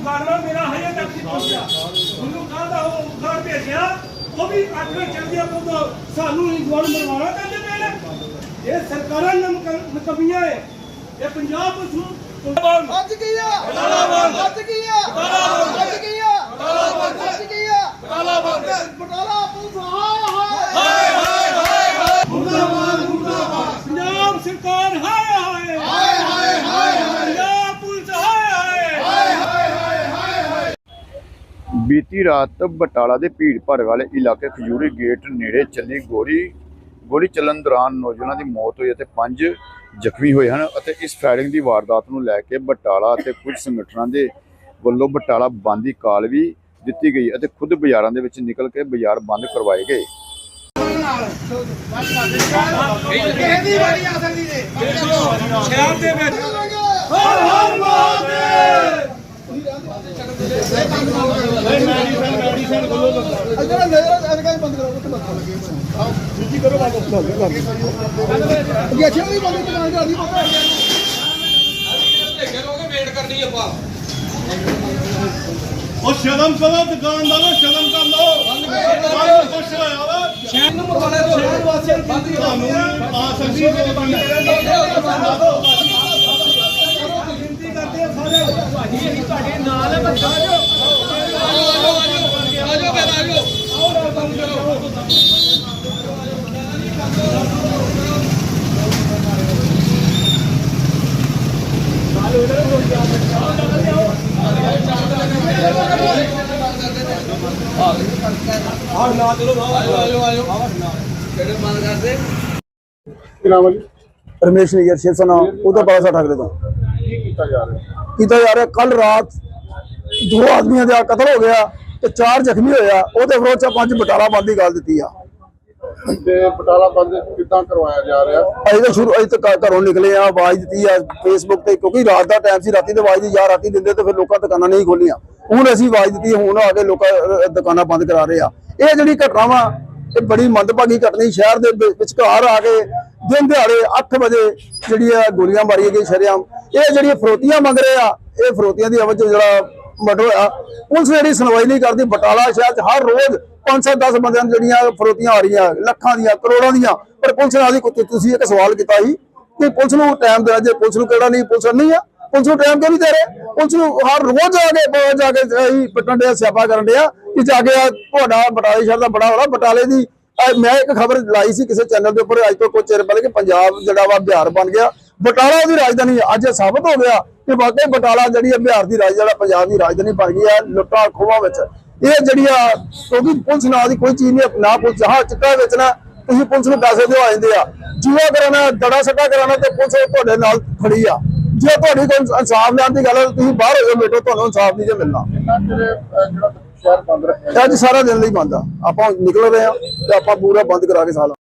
ਉਗਾੜਨਾ ਮੇਰਾ ਹਜੇ ਤੱਕ ਨਹੀਂ ਪਹੁੰਚਿਆ। ਮੈਨੂੰ ਕਹਦਾ ਉਹ ਉਗਾੜ ਭੇਜਿਆ ਉਹ ਵੀ ਚੱਲ ਗਿਆ ਪੁੱਤ। ਸਾਨੂੰ ਹੀ ਗੋਲ ਮਰਵਾਉਣਾ ਕਹਿੰਦੇ ਪਏ ਨੇ ਇਹ ਸਰਕਾਰਾਂ ਨਕਮੀਆਂ ਹੈ ਇਹ ਪੰਜਾਬ ਨੂੰ ਅੱਜ ਕੀ ਆ? ਅੱਜ ਕੀ ਆ ਅੱਜ ਕੀ ਆ ਅੱਜ ਕੀ ਆ ਬਟਾਲਾ ਪੁਲਿਸ ਹਾਏ ਹਾਏ ਪੰਜਾਬ ਸਰਕਾਰ ਹਾਏ ਹਾਏ ਹਾਏ ਹਾਏ ਪੰਜਾਬ ਪੁਲਿਸ ਹਾਏ ਹਾਏ ਬੀਤੀ ਰਾਤ ਬਟਾਲਾ ਦੇ ਭੀੜ ਭਾੜ ਵਾਲੇ ਇਲਾਕੇ ਖਜੂਰੀ ਗੇਟ ਨੇੜੇ ਚੱਲੀ ਗੋਲੀ ਗੋਲੀ ਚੱਲਣ ਦੌਰਾਨ ਨੌਜਵਾਨਾਂ ਦੀ ਮੌਤ ਹੋਈ ਅਤੇ ਪੰਜ ਜ਼ਖਮੀ ਹੋਏ ਹਨ ਅਤੇ ਇਸ ਫਾਇਰਿੰਗ ਦੀ ਵਾਰਦਾਤ ਨੂੰ ਲੈ ਕੇ ਬਟਾਲਾ ਅਤੇ ਕੁਝ ਸੰਗਠਨਾਂ ਦੇ ਵੱਲੋਂ ਬਟਾਲਾ ਬੰਦ ਦੀ ਕਾਲ ਵੀ ਦਿੱਤੀ ਗਈ ਅਤੇ ਖੁਦ ਬਾਜ਼ਾਰਾਂ ਦੇ ਵਿੱਚ ਨਿਕਲ ਕੇ ਬਾਜ਼ਾਰ ਬੰਦ ਕਰਵਾਏ ਗਏ। ਸ਼ਹਿਰ ਦੇ ਵਿੱਚ। ਹਰ ਹਰ ਮਹਾਦੇਵ ਅਜਾ ਨਜ਼ਰ ਅਰਗਾ ਬੰਦ ਕਰੋ ਉੱਥੇ ਬੰਦ ਕਰੋ। ਜੀ ਕਰੋ ਬੰਦ। ਇਹ ਅੱਛਾ ਵੀ ਬੰਦ ਦੁਕਾਨ ਕਰ ਦੀ ਪਤਾ ਉਹ ਸ਼ਰਮ ਕਰੋ ਦੁਕਾਨਦਾਰੋ ਸ਼ਰਮ ਕਰ ਲਓ। ਬੰਦ ਕੁਛ ਹੋਇਆ ਵਾ। ਸ਼ਹਿਰ ਨੂੰ ਦੋ। ਸ਼ਹਿਰ ਵਾਸੀਆਂ ਨੂੰ ਬੰਦ ਤੁਹਾਨੂੰ ਆ ਸਕਦੀ ਹੈ ਬੇਨਤੀ ਕਰਦੇ ਆ ਸਾਰੇ ਭਾਜੀ ਅਸੀਂ ਤੁਹਾਡੇ ਨਾਲ ਹੈ ਬੱਚਾ ਜੋ ਆਜੋ ਆਜੋ ਆਜੋ ਰਮੇਸ਼ ਨਗਰ ਸ਼ਿਵ ਸਨਾ ਉਹਦਾ ਬੜਾ ਸਾ ਠਾਕਰੇ ਦਾ ਕੀਤਾ ਜਾ ਰਿਹਾ? ਕੀਤਾ ਜਾ ਰਿਹਾ ਕੱਲ ਰਾਤ ਦੋ ਆਦਮੀਆਂ ਦਾ ਕਤਲ ਹੋ ਗਿਆ ਤੇ ਚਾਰ ਜ਼ਖਮੀ ਹੋਇਆ ਉਹਦੇ ਵਿਰੋਧ ਚ ਪੰਜ ਬਟਾਲਾ ਬੰਦ ਦੀ ਗੱਲ ਦਿੱਤੀ ਆ। ਤੇ ਬਟਾਲਾ ਬੰਦ ਕਿੱਦਾਂ ਕਰਵਾਇਆ ਜਾ ਰਿਹਾ? ਅਸੀਂ ਤਾਂ ਸ਼ੁਰੂ ਅਸੀਂ ਤਾਂ ਘਰੋਂ ਨਿਕਲੇ ਆ ਆਵਾਜ਼ ਦਿੱਤੀ ਆ ਫੇਸਬੁੱਕ ਤੇ, ਕਿਉਂਕਿ ਰਾਤ ਦਾ ਟਾਈਮ ਸੀ, ਰਾਤੀ ਤੇ ਆਵਾਜ਼ ਦੀ ਯਾਰ ਰਾਤੀ ਦਿੰਦੇ ਤੇ ਫਿਰ ਲੋਕਾਂ ਦੁਕਾਨਾਂ ਨਹੀਂ ਖੋਲੀਆਂ ਹੁਣ ਅਸੀਂ ਆਵਾਜ਼ ਦਿੱਤੀ, ਹੁਣ ਆ ਕੇ ਲੋਕਾਂ ਦੁਕਾਨਾਂ ਬੰਦ ਕਰਾ ਰਹੇ ਆ। ਇਹ ਜਿਹੜੀ ਘਟਨਾਵਾਂ ਇਹ ਬੜੀ ਮੰਦਭਾਗੀ ਘਟਨਾ ਸ਼ਹਿਰ ਦੇ ਵਿਚਕਾਰ ਆ ਕੇ ਦਿਨ ਦਿਹਾੜੇ 8 ਵਜੇ ਜਿਹੜੀ ਆ ਗੋਲੀਆਂ ਮਾਰੀਆਂ ਗਈ ਸ਼ਰੇਆਮ। ਇਹ ਜਿਹੜੀਆਂ ਫਰੋਤੀਆਂ ਮੰਗ ਰਹੇ ਆ, ਇਹ ਫਰੋਤੀਆਂ ਦੀ ਅਵਜ ਜਿਹੜਾ ਮਰਡਰ ਹੋਇਆ। ਪੁਲਿਸ ਜਿਹੜੀ ਸੁਣਵਾਈ ਨਹੀਂ ਕਰਦੀ, ਬਟਾਲਾ ਸ਼ਹਿਰ 'ਚ ਹਰ ਰੋਜ਼ 5-10 ਬੰਦਿਆਂ ਨੂੰ ਜਿਹੜੀਆਂ ਫਰੋਤੀਆਂ ਆ ਰਹੀਆਂ, ਲੱਖਾਂ ਦੀਆਂ, ਕਰੋੜਾਂ ਦੀਆਂ। ਪਰ ਪੁਲਿਸ ਨਾਲ ਦੀ ਤੁਸੀਂ ਇੱਕ ਸਵਾਲ ਕੀਤਾ ਸੀ ਕਿ ਪੁਲਿਸ ਨੂੰ ਟਾਈਮ ਦੇਣਾ ਜੇ ਪੁਲਿਸ ਨੂੰ ਕਿਹੜਾ ਨਹੀਂ, ਪੁਲਿਸ ਨਹੀਂ ਆ। ਪੁਲਿਸ ਨੂੰ ਟਾਈਮ ਕਿਉਂ ਨਹੀਂ ਦੇ ਰਹੇ? ਪੁਲਿਸ ਨੂੰ ਹਰ ਰੋਜ਼ ਆ ਕੇ ਜਾ ਕੇ ਅਸੀਂ ਪਿੱਟਣ ਦੇ ਸਿਆਪਾ ਕਰਨ ਡਿਆ ਕਿ ਜਾ ਕੇ ਤੁਹਾਡਾ ਬਟਾਲੇ ਸ਼ਹਿਰ ਦਾ ਬੜਾ ਹੋਣਾ ਬਟਾਲੇ ਦੀ। ਮੈਂ ਇੱਕ ਖਬਰ ਲਾਈ ਸੀ ਕਿਸੇ ਚੈਨਲ ਦੇ ਉੱਪਰ, ਅੱਜ ਤੋਂ ਕੁਝ ਚਿਰ ਪਹਿਲੇ ਕਿ ਪੰਜਾਬ ਜਿਹੜਾ ਵਾ ਬਿਹਾਰ ਬਣ ਗਿਆ। ਬਟਾਲਾ ਉਹਦੀ ਰਾਜਧਾਨੀ। ਅੱਜ ਇਹ ਸਾਬਤ ਹੋ ਗਿਆ ਕਿ ਵਾਕਈ ਬਟਾਲਾ ਜਿਹੜੀ ਹੈ ਬਿਹਾਰ ਦੀ ਰਾਜ ਜਿਹੜਾ ਪੰਜਾਬ ਦੀ ਰਾਜਧਾਨੀ ਬਣ ਗਈ ਹੈ ਲੁੱਟਾਂ ਖੋਹਾਂ ਵਿੱਚ। ਇਹ ਜਿਹੜੀ ਆ ਕਿਉਂਕਿ ਪੁਲਿਸ ਨਾਲ ਦੀ ਕੋਈ ਚੀਜ਼ ਨਹੀਂ ਨਾ ਪੁਲਿਸ ਜਹਾਂ ਚਿੱਟਾ ਵੇਚਣਾ ਤੁਸੀਂ ਪੁਲਿਸ ਨੂੰ ਪੈਸੇ ਦਿਓ ਆ ਜਾਂਦੇ ਆ। ਜੂਆ ਕਰਾਣਾ ਦੜਾ ਸੱਟਾ ਕਰਾਣਾ ਤੇ ਪੁਲਿਸ ਤੁਹਾਡੇ ਨਾਲ ਖੜੀ ਆ। ਜੇ ਤੁਹਾਡੀ ਕੋਈ ਇਨਸਾਫ ਲੈਣ ਦੀ ਗੱਲ ਹੈ ਤੁਸੀਂ ਬਾਹਰ ਹੋ ਜਾਓ ਬੇਟੋ ਤੁਹਾਨੂੰ ਇਨਸਾਫ ਨਹੀਂ ਜੇ ਮਿਲਣਾ। ਅੱਜ ਸਾਰਾ ਦਿਨ ਲਈ ਬੰਦ ਆ। ਆਪਾਂ ਨਿਕਲ ਰਹੇ ਆ ਤੇ ਆਪਾਂ ਪੂਰਾ ਬੰਦ ਕਰਾ ਕੇ ਸਾਲ